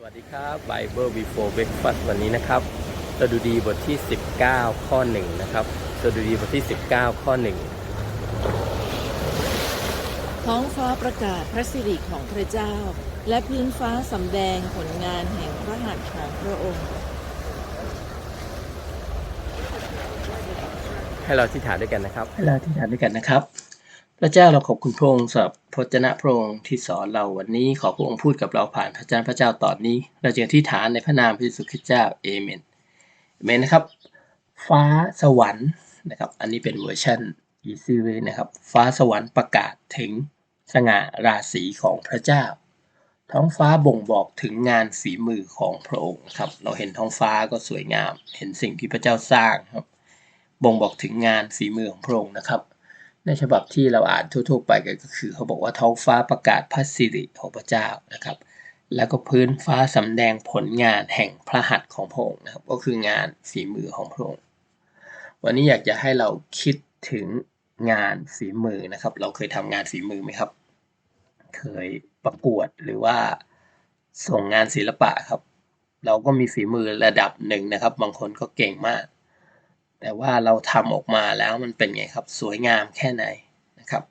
สวัสดีครับ Bible Before Breakfast วันนี้นะครับสดุดีบทที่ 19 ข้อ 1 นะครับสดุดีบทที่ 19 ข้อ 1 ท้องฟ้าประกาศพระสิริของพระเจ้า และพื้นฟ้าสำแดงผลงานแห่งพระหัตถ์ของพระองค์ ให้เราที่ฐานด้วยกันนะครับ ให้เราที่ฐานด้วยกันนะครับ พระเจ้าเราขอบคุณพระองค์สำหรับพระเจนะพระองค์ที่สอนเราวันนี้ขอพระองค์พูดกับเราผ่านพระเจ้าพระเจ้าตอนนี้ เราจะที่ฐานในพระนามพระเยซูคริสต์เจ้าเอเมนเอเมนนะครับ ฟ้าสวรรค์นะครับ อันนี้เป็นเวอร์ชัน easy way นะครับ ฟ้าสวรรค์ประกาศถึงสง่าราศีของพระเจ้า ท้องฟ้าบ่งบอกถึงงานฝีมือของพระองค์ครับ เราเห็นท้องฟ้าก็สวยงาม เห็นสิ่งที่พระเจ้าสร้างครับ บ่งบอกถึงงานฝีมือของพระองค์นะครับ ในฉบับที่เราอ่านทั่วๆไปก็คือ เขาบอกว่าท้องฟ้าประกาศพระสิริของพระเจ้านะครับ แล้วก็พื้นฟ้าสำแดงผลงานแห่งพระหัตถ์ของพระองค์นะครับ ก็คืองานฝีมือของพระองค์ วันนี้อยากจะให้เราคิดถึงงานฝีมือนะครับ เราเคยทำงานฝีมือไหมครับ เคยประกวดหรือว่าส่งงานศิลปะครับ เราก็มีฝีมือระดับหนึ่งนะครับ บางคนก็เก่งมาก แต่ว่าเราทำออกมาแล้วมันเป็นไงครับ สวยงามแค่ไหนนะครับ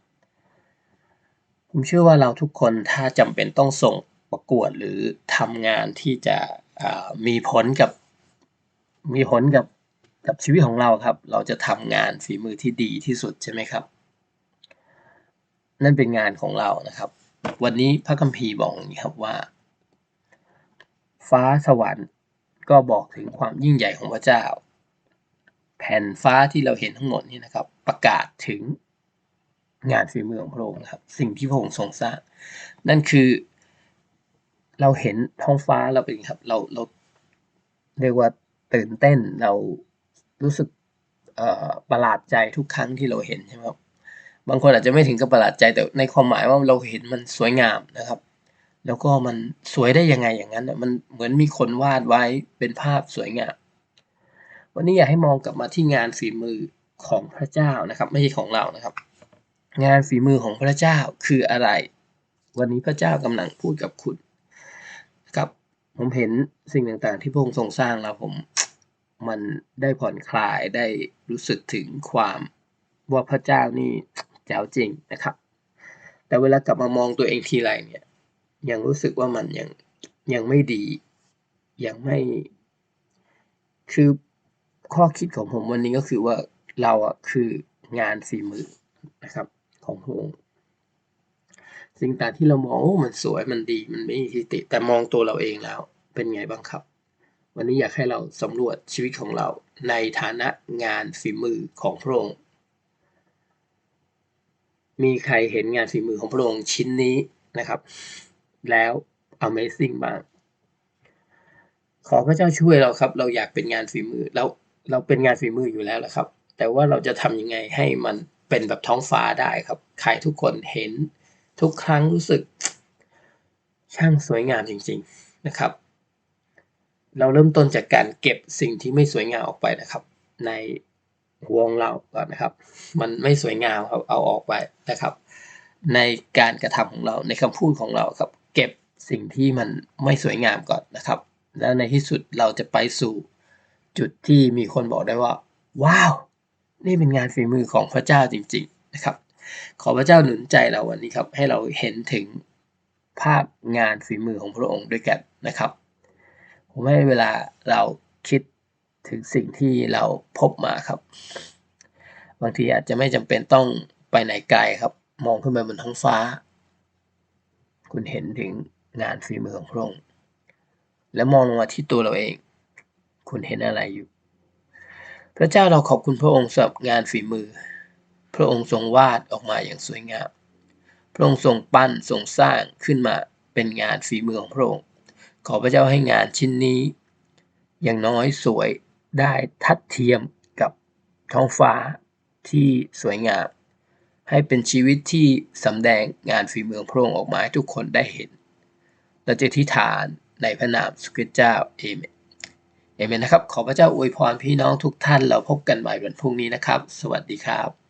ผมเชื่อว่าเราทุกคนถ้าจำเป็นต้องส่งประกวดหรือทำงานที่จะมีผลกับมีผลกับกับชีวิตของเราครับ เราจะทำงานฝีมือที่ดีที่สุดใช่ไหมครับ นั่นเป็นงานของเรานะครับ วันนี้พระคัมภีร์บอกอย่างนี้ครับว่า ฟ้าสวรรค์ก็บอกถึงความยิ่งใหญ่ของพระเจ้า แผ่นฟ้าที่เราเห็นทั้งหมดนี่นะครับ ประกาศถึงงานฝีมือของพระองค์นะครับ สิ่งที่พระองค์ทรงสร้าง นั่นคือเราเห็นท้องฟ้าเราเป็นครับ เราเราเรียกว่าตื่นเต้นเรารู้สึกประหลาดใจทุกครั้งที่เราเห็นใช่ไหมครับบางคนอาจจะไม่ถึงกับประหลาดใจแต่ในความหมายว่าเราเห็นมันสวยงามนะครับ แล้วก็มันสวยได้ยังไงอย่างนั้นมันเหมือนมีคนวาดไว้เป็นภาพสวยงาม วันนี้อยากให้มองกลับมาที่งานฝีมือของพระเจ้านะครับ ไม่ใช่ของเรานะครับ งานฝีมือของพระเจ้าคืออะไร วันนี้พระเจ้ากำลังพูดกับคุณนะครับผมเห็นสิ่งต่างๆ ที่พระองค์ทรงสร้างแล้วผมมันได้ผ่อนคลายได้รู้สึกถึงความว่าพระเจ้านี่แจ๋วจริงนะครับ แต่เวลากลับมามองตัวเองทีไรเนี่ย ยังรู้สึกว่ามันยังยังไม่ดี ยังไม่ คือ ข้อคิดของผมวันนี้ก็คือว่าเราอะคืองานฝีมือนะครับของพระองค์สิ่งต่างที่เรามองโอ้มันสวยมันดีมันไม่มีที่ติแต่มองตัวเราเองแล้ว เป็นไงบ้างครับ วันนี้อยากให้เราสำรวจชีวิตของเรา ในฐานะงานฝีมือของพระองค์มีใครเห็นงานฝีมือของพระองค์ชิ้นนี้นะครับ แล้ว Amazing บ้างขอพระเจ้าช่วยเราครับ เราอยากเป็นงานฝีมือเรา เราเป็นงานฝีมืออยู่แล้วแหละครับ แต่ว่าเราจะทำยังไงให้มันเป็นแบบท้องฟ้าได้ครับใครทุกคนเห็นทุกครั้งรู้สึก ช่างสวยงามจริง ๆนะครับ เราเริ่มต้นจากการเก็บสิ่งที่ไม่สวยงามออกไปนะครับ ในวงเราก่อนนะครับ มันไม่สวยงามครับเอาออกไปนะครับ ในการกระทำของเราในคำพูดของเราครับ เก็บสิ่งที่มันไม่สวยงามก่อนนะครับ แล้วในที่สุดเราจะไปสู่ จุดที่มีคนบอกได้ว่า ว้าว นี่เป็นงานฝีมือของพระเจ้าจริงๆนะครับ ขอพระเจ้าหนุนใจเราวันนี้ครับ ให้เราเห็นถึงภาพงานฝีมือของพระองค์ด้วยกันนะครับ ผมให้เวลาเราคิดถึงสิ่งที่เราพบมาครับ บางทีอาจจะไม่จำเป็นต้องไปไหนไกลครับ มองขึ้นไปบนท้องฟ้า คุณเห็นถึงงานฝีมือของพระองค์แล้วมองลงมาที่ตัวเราเอง คุณเห็นอะไรอยู่ พระเจ้าเราขอบคุณพระองค์สำหรับงานฝีมือ พระองค์ทรงวาดออกมาอย่างสวยงาม พระองค์ทรงปั้นทรงสร้างขึ้นมาเป็นงานฝีมือของพระองค์ ขอพระเจ้าให้งานชิ้นนี้ อย่างน้อยสวยได้ทัดเทียมกับท้องฟ้าที่สวยงาม ให้เป็นชีวิตที่สำแดงงานฝีมือของพระองค์ออกมาให้ทุกคนได้เห็น เราจะทิฐานในพระนามสุคริตเจ้าเอเมน เอเมนนะครับ ขอพระเจ้าอวยพรพี่น้องทุกท่าน เราพบกันใหม่วันพรุ่งนี้นะครับ สวัสดีครับ